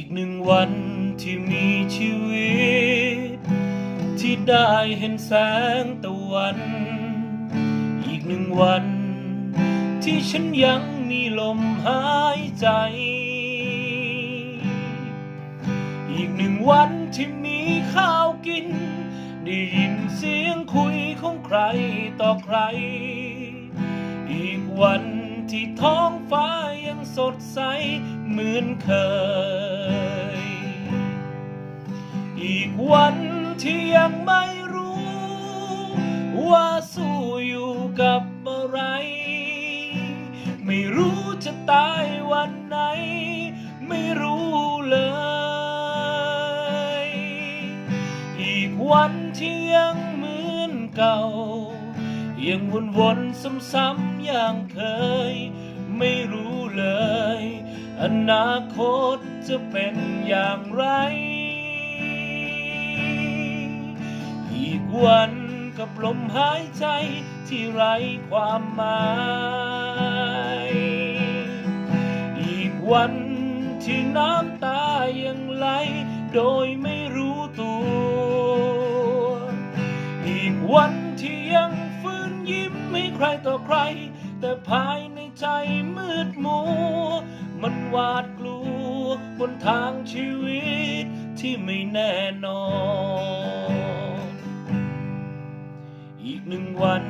อีกหนึ่งวันที่มีชีวิต ที่ได้เห็นแสงตะวัน อีกหนึ่งวัน ที่ฉันยังมีลมหายใจ อีกหนึ่งวันที่มีข้าวกิน ได้ยินเสียงคุยของใครต่อใคร อีกวันที่ท้องฟ้ายังสดใสเหมือนเคย อีกวันที่ยังไม่รู้ ว่าสู้อยู่กับอะไร ไม่รู้จะตายวันไหน ไม่รู้เลย อีกวันที่ยังเหมือนเก่า ยังวนวนๆซ้ำๆอย่างเคย ไม่รู้เลย อนาคตจะเป็นอย่างไร วันกับลมหายใจที่ไร้ความหมาย อีกวันที่น้ำตายังไหลโดยไม่รู้ตัว อีกวันที่ยังฟื้นยิ้มให้ใครต่อใคร แต่ภายในใจมืดมัว มันหวาดกลัวบนทางชีวิตที่ไม่แน่นอน หนึ่งวัน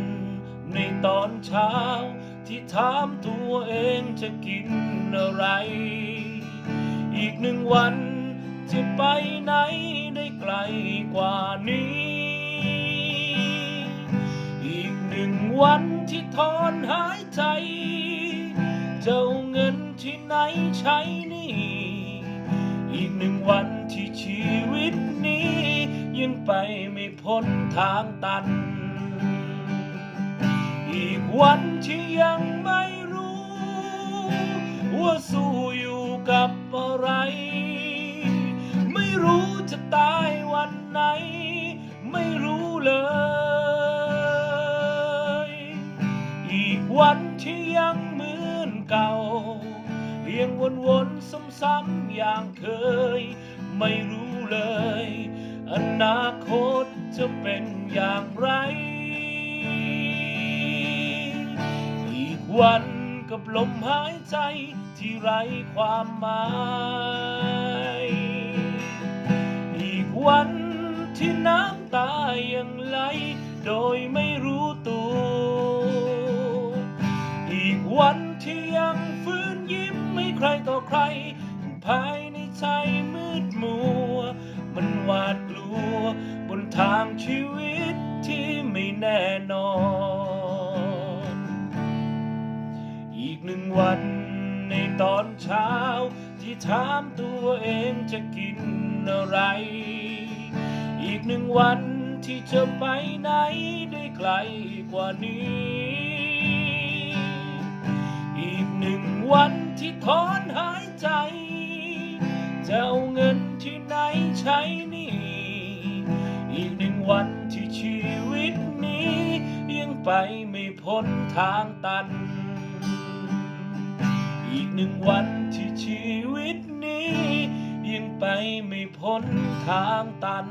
ในตอนเช้า ที่ถามตัวเองจะกินอะไร อีกหนึ่งวันจะไปไหนได้ไกลกว่านี้ อีกหนึ่งวันที่ถอนหายใจ เจะเอาเงินที่ไหนใช้นี่ อีกหนึ่งวันที่ชีวิตนี้ ยังไปไม่พ้นทางตัน อีกวันที่ยังไม่รู้ ว่าสู้อยู่กับอะไร ไม่รู้จะตายวันไหน ไม่รู้เลย อีกวันที่ยังเหมือนเก่ายังวนวนๆซ้ำๆอย่างเคย ไม่รู้เลย อนาคตจะเป็นอย่างไร วันกับลมหายใจที่ไร้ความหมาย อีกวันที่น้ำตายังไหล โดยไม่รู้ตัว อีกวันที่ยังฟื้นยิ้มไม่ใครต่อใครภาย หนึ่งวันในตอนเช้า ที่ถามตัวเองจะกินอะไร อีกหนึ่งวันที่จะไปไหนได้ไกลกว่านี้ อีกหนึ่งวันที่ถอนหายใจ จะเอาเงินที่ไหนใช้นี่ อีกหนึ่งวันที่ชีวิตนี้ ยังไปไม่พ้นทางตัน อีกหนึ่งวันที่ชีวิตนี้ ยังไปไม่พ้นทางตัน